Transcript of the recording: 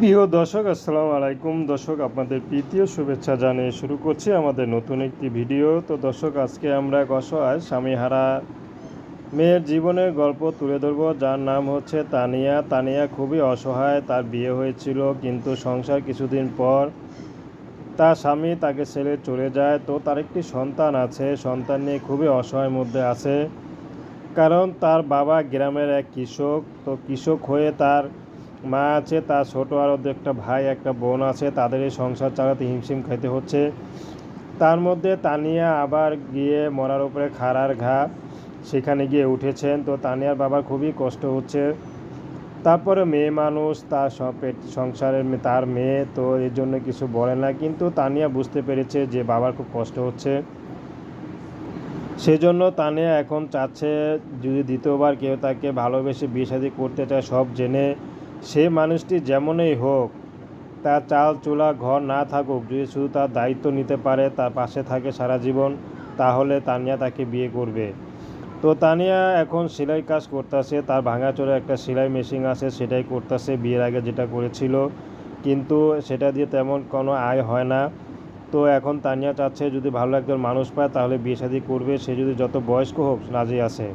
প্রিয় দর্শক, আসসালামু আলাইকুম। দর্শক, আপনাদের প্রীতীয় শুভেচ্ছা জানিয়ে শুরু করছি আমাদের নতুন একটি ভিডিও। তো দর্শক, আজকে আমরা এক অসহায় স্বামীহারা মেয়ের জীবনের গল্প তুলে ধরবো। যার নাম হচ্ছে তানিয়া। তানিয়া খুবই অসহায়, তার বিয়ে হয়েছিল, কিন্তু সংসার কিছুদিন পর তার স্বামী তাকে ছেড়ে চলে যায়। তো তার একটি সন্তান আছে, সন্তান নিয়ে খুবই অসহায়ের মধ্যে আছে। কারণ তার বাবা গ্রামের এক কৃষক। তো কৃষক হয়ে তার মা আছে, তার ছোট আরও দু একটা ভাই, একটা বোন আছে, তাদের এই সংসার চালাতে হিমশিম খাইতে হচ্ছে। তার মধ্যে তানিয়া আবার গিয়ে মরার উপরে খাড়ার ঘা সেখানে গিয়ে উঠেছেন। তো তানিয়ার বাবার খুবই কষ্ট হচ্ছে। তারপরে মেয়ে মানুষ, তার সব পেট- সংসারের তার মেয়ে, তো এর জন্য কিছু বলে না। কিন্তু তানিয়া বুঝতে পেরেছে যে বাবার খুব কষ্ট হচ্ছে। সেজন্য তানিয়া এখন চাচ্ছে যদি দ্বিতীয়বার কেউ তাকে ভালোবেসে বিয়ে করতে চায়, সব জেনে সে মানুষটি যেমনই হোক, তার চাল, চুলা, ঘর না থাকুক, যদি শুধু তার দায়িত্ব নিতে পারে, তার পাশে থাকে সারা জীবন, তাহলে তানিয়া তাকে বিয়ে করবে। তো তানিয়া এখন সেলাই কাজ করতেছে, তার ভাঙাচোরা একটা সেলাই মেশিন আছে, সেটাই করতেছে, বিয়ের আগে যেটা করেছিল। কিন্তু সেটা দিয়ে তেমন কোনো আয় হয় না। তো এখন তানিয়া চাচ্ছে, যদি ভালো একজন মানুষ পায়, তাহলে বিয়ে শাদী করবে। সে যদি যত বয়স্ক হোক রাজি আছে।